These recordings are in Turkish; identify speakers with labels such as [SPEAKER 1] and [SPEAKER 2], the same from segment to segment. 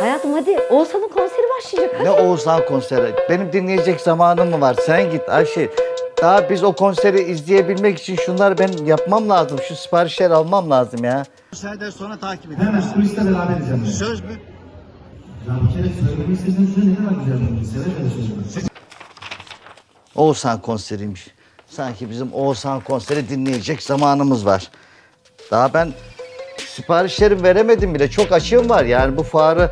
[SPEAKER 1] Hayatım hadi Oğuzhan'ın konseri başlayacak. Hadi.
[SPEAKER 2] Ne Oğuzhan konseri. Benim dinleyecek zamanım mı var? Sen git Ayşe. Daha biz o konseri izleyebilmek için şunları ben yapmam lazım. Şu siparişleri almam lazım ya. Konserden sonra takip
[SPEAKER 3] Hemen kulisle beraber izleyelim.
[SPEAKER 2] Söz mü?
[SPEAKER 3] Ya bir kere söylemek istediğin şunu ne kadar güzel bunu. Seve seve söylüyorum.
[SPEAKER 2] Oğuzhan konseriymiş. Sanki bizim Oğuzhan konseri dinleyecek zamanımız var. Daha ben siparişlerimi veremedim bile. Çok açığım var. Yani bu fuarı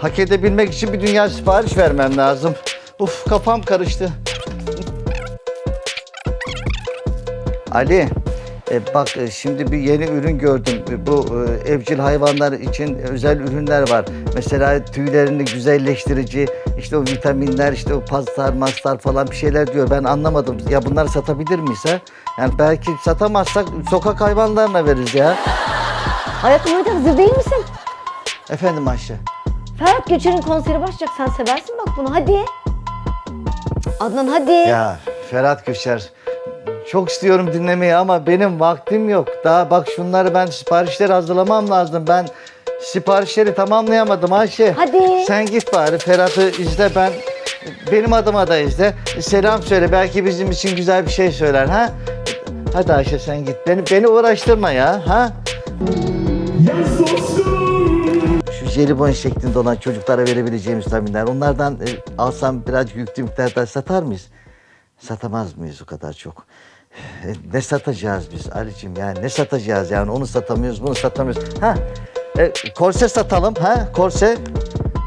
[SPEAKER 2] hak edebilmek için bir dünya sipariş vermem lazım. Uf kafam karıştı. Ali, e, bak e, şimdi bir yeni ürün gördüm. Bu e, evcil hayvanlar için özel ürünler var. Mesela tüylerini güzelleştirici, işte o vitaminler, işte o pastar, mastar falan bir şeyler diyor. Ben anlamadım. Ya bunları satabilir miyiz ha? Yani belki satamazsak sokak hayvanlarına veririz ya.
[SPEAKER 1] Hayatım hadi hazır değil misin?
[SPEAKER 2] Efendim Ayşe.
[SPEAKER 1] Ferhat Göçer'in konseri başlayacak. Sen seversin bak bunu hadi. Adnan hadi.
[SPEAKER 2] Ya Ferhat Köşer. Çok istiyorum dinlemeyi ama benim vaktim yok. Daha bak şunları ben siparişleri hazırlamam lazım. Ben siparişleri tamamlayamadım Ayşe.
[SPEAKER 1] Hadi.
[SPEAKER 2] Sen git bari Ferhat'ı izle ben benim adıma da izle. Selam söyle belki bizim için güzel bir şey söyler ha. Hadi Ayşe sen git. Beni beni uğraştırma ya ha. Şu jelibon şeklinde olan çocuklara verebileceğimiz vitaminler. Onlardan e, alsam birazcık yüklü miktarda satar mıyız? Satamaz mıyız o kadar çok? E, ne satacağız biz Ali'cim yani ne satacağız yani onu satamıyoruz bunu satamıyoruz. Ha e, korse satalım ha korse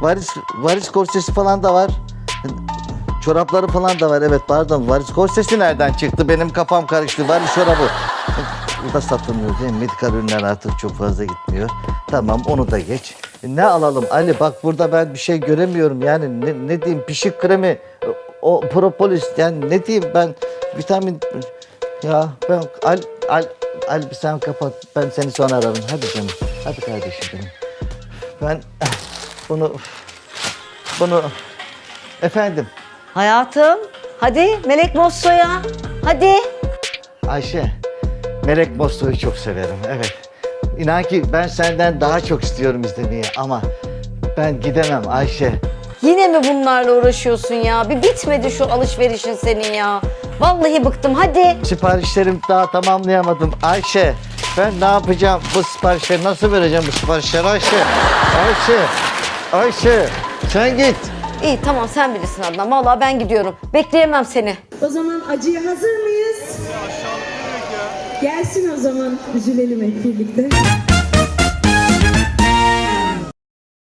[SPEAKER 2] varis varis korsesi falan da var. Çorapları falan da var evet pardon varis korsesi nereden çıktı benim kafam karıştı varis çorabı. Bu da satılmıyor değil mi? Medikal ürünler artık çok fazla gitmiyor. Tamam onu da geç. E, Ne alalım Ali bak burada ben bir şey göremiyorum yani ne, ne diyeyim pişik kremi o propolis yani ne diyeyim ben vitamin ya ben al al al bir sen kapat ben seni sonra ararım hadi canım hadi kardeşim benim. Ben bunu bunu efendim
[SPEAKER 1] Hayatım hadi Melek Mosso'ya. Hadi.
[SPEAKER 2] Ayşe, Melek Mosto'yu çok severim, evet. İnan ki ben senden daha çok istiyorum izlemeyi ama ben gidemem Ayşe.
[SPEAKER 1] Yine mi bunlarla uğraşıyorsun ya? Bir bitmedi şu alışverişin senin ya. Vallahi bıktım hadi.
[SPEAKER 2] Siparişlerimi daha tamamlayamadım Ayşe. Ben ne yapacağım? Bu siparişleri nasıl vereceğim bu siparişleri Ayşe? Ayşe, Ayşe sen git.
[SPEAKER 1] İyi tamam sen bilirsin Adnan. Vallahi ben gidiyorum. Bekleyemem seni.
[SPEAKER 4] O zaman acıya hazır mıyız? Gelsin o zaman üzülelim hep birlikte.